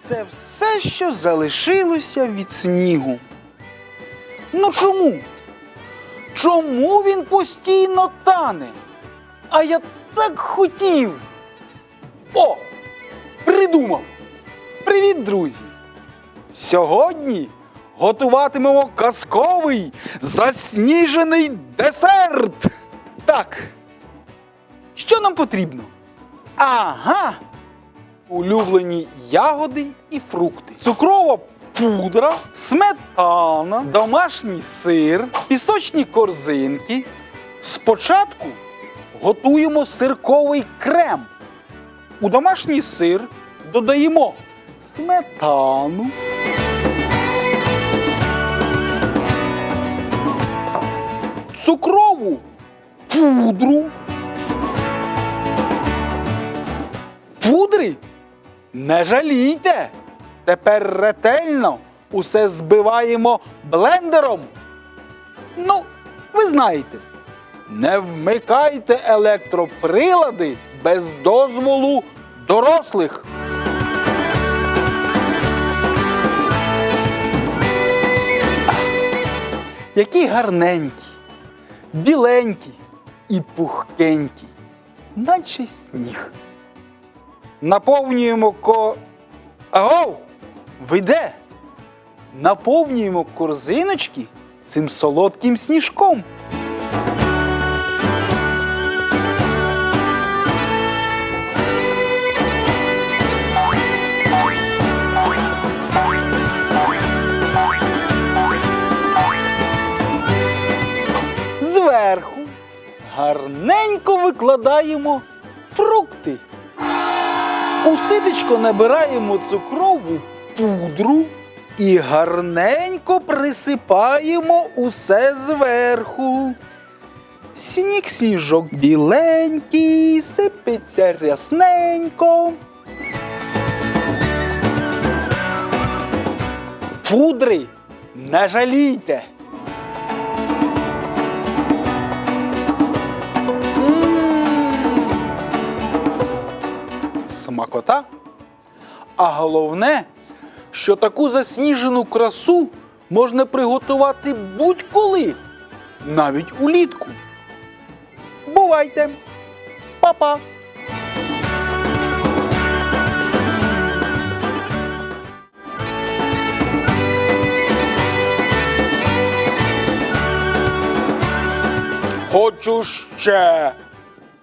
Це все, що залишилося від снігу. Ну чому? Чому він постійно тане? А я так хотів. О! Придумав! Привіт, друзі! Сьогодні готуватимемо казковий засніжений десерт. Так. Що нам потрібно? Ага. Улюблені ягоди і фрукти. Цукрова пудра, сметана, домашній сир, пісочні корзинки. Спочатку готуємо сирковий крем. У домашній сир додаємо сметану. Цукрову пудру. Пудри не жалійте. Тепер ретельно усе збиваємо блендером. Ну, ви знаєте, не вмикайте електроприлади без дозволу дорослих. Які гарненькі, біленькі і пухкенькі, наче сніг. Наповнюємо ко. Агов! Ви де? Наповнюємо корзиночки цим солодким сніжком. Зверху гарненько викладаємо фрукти. У набираємо цукрову пудру і гарненько присипаємо усе зверху. Сніг сніжок біленький, сипеться рясненько. Пудри не жалійте. Смакота. А головне, що таку засніжену красу можна приготувати будь-коли, навіть улітку. Бувайте! Па-па! Хочу ще.